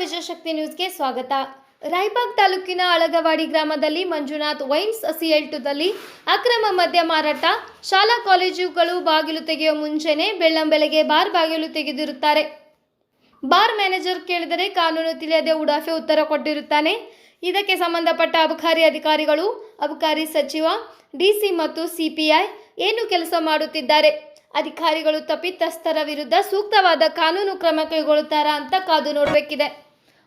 ವಿಜಯಶಕ್ತಿ ನ್ಯೂಸ್ಗೆ ಸ್ವಾಗತ. ರಾಯಬಾಗ್ ತಾಲೂಕಿನ ಅಳಗವಾಡಿ ಗ್ರಾಮದಲ್ಲಿ ಮಂಜುನಾಥ್ ವೈನ್ಸ್ ಸಿಎಲ್ಟುದಲ್ಲಿ ಅಕ್ರಮ ಮದ್ಯ ಮಾರಾಟ. ಶಾಲಾ ಕಾಲೇಜುಗಳು ಬಾಗಿಲು ತೆಗೆಯುವ ಮುಂಚೆನೆ ಬೆಳ್ಳಂಬೆಳಗ್ಗೆ ಬಾರ್ ಬಾಗಿಲು ತೆಗೆದಿರುತ್ತಾರೆ. ಬಾರ್ ಮ್ಯಾನೇಜರ್ ಕೇಳಿದರೆ ಕಾನೂನು ತಿಳಿಯದೆ ಉಡಾಫೆ ಉತ್ತರ ಕೊಟ್ಟಿರುತ್ತಾನೆ. ಇದಕ್ಕೆ ಸಂಬಂಧಪಟ್ಟ ಅಬಕಾರಿ ಅಧಿಕಾರಿಗಳು, ಅಬಕಾರಿ ಸಚಿವ, ಡಿಸಿ ಮತ್ತು ಸಿಪಿಐ ಏನು ಕೆಲಸ ಮಾಡುತ್ತಿದ್ದಾರೆ? ಅಧಿಕಾರಿಗಳು ತಪ್ಪಿತಸ್ಥರ ವಿರುದ್ಧ ಸೂಕ್ತವಾದ ಕಾನೂನು ಕ್ರಮ ಕೈಗೊಳ್ಳುತ್ತಾರಾ ಅಂತ ಕಾದು ನೋಡಬೇಕಿದೆ.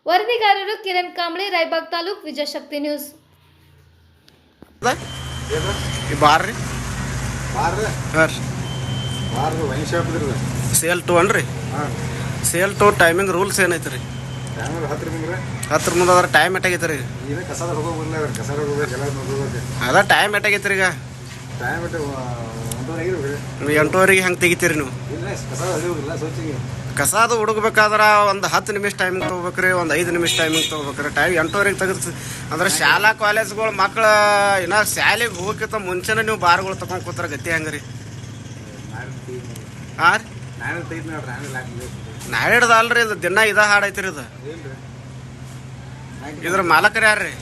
ವರದಿಗಾರರು ಕಿರಣ್ ಕಾಂಬ್ಳಿ ರಾಯಬಾಗ್ ತಾಲೂಕ್ ವಿಜಯಶಕ್ತಿ ನ್ಯೂಸ್. ಸೇಲ್ ಟು ಅನ್ರಿ ಹಾಂ. ಸೇಲ್ ಟು ಟೈಮಿಂಗ್ ರೂಲ್ಸ್ ಏನೈತೆ ರೀ? ಹತ್ರ ಮುಂದೆ ಅದ್ರ ಟೈಮ್ ಎಟ್ಟಾಗೈತೆ ರೀ ಅದ ಟೈಮ್ ಎಟ್ಟಾಗೈತೆ ರೀ ಈಗ? ಟೈಮ್ ಹೆಂಗ್ ಆಗಿರ್ಬೇಕು ಎಂಟುವರೆಗೆ ಹೆಂಗೆ ತೆಗಿತೀರಿ ನೀವು? ಇಲ್ಲ ಕಸ ಅದು ಹುಡುಗಬೇಕಾದ್ರೆ ಒಂದು ಹತ್ತು ನಿಮಿಷ ಟೈಮಿಂಗ್ ತೊಗೋಬೇಕ್ರಿ ಒಂದು ಐದು ನಿಮಿಷ ಟೈಮಿಂಗ್ ತೊಗೋಬೇಕ್ರಿ. ಟೈಮ್ ಎಂಟುವರೆಗೆ ತೆಗೆದು ಅಂದ್ರೆ ಶಾಲಾ ಕಾಲೇಜ್ಗಳು ಮಕ್ಳು ಇನ್ನ ಶಾಲೆಗೆ ಹೋಗಕ್ಕಿಂತ ಮುಂಚೆನೇ ನೀವು ಬಾರ್ಗಳು ತಗೊಂಡ್ ಕೂತ್ರ ಗತಿ ಹೆಂಗೆ ರೀ? ಹಾಂ ನಾಳಿಡ್ದ ಅಲ್ರಿ ಇದು ದಿನ ಇದ ಹಾಡೈತಿರಿ ಇದು. ಇದ್ರ ಮಾಲಕರು ಯಾರ್ರಿ?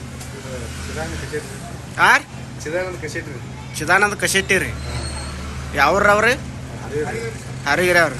ಹಾಂ ಚಿದಾನಂದ ಕಶೆಟ್ ರೀ ಚಿದಾನಂದ ಕಶೆಟ್ಟಿ ರೀ. ಯಾವ್ರವ್ರಿ ಹರಿಗಿರಿ ಅವ್ರಿ.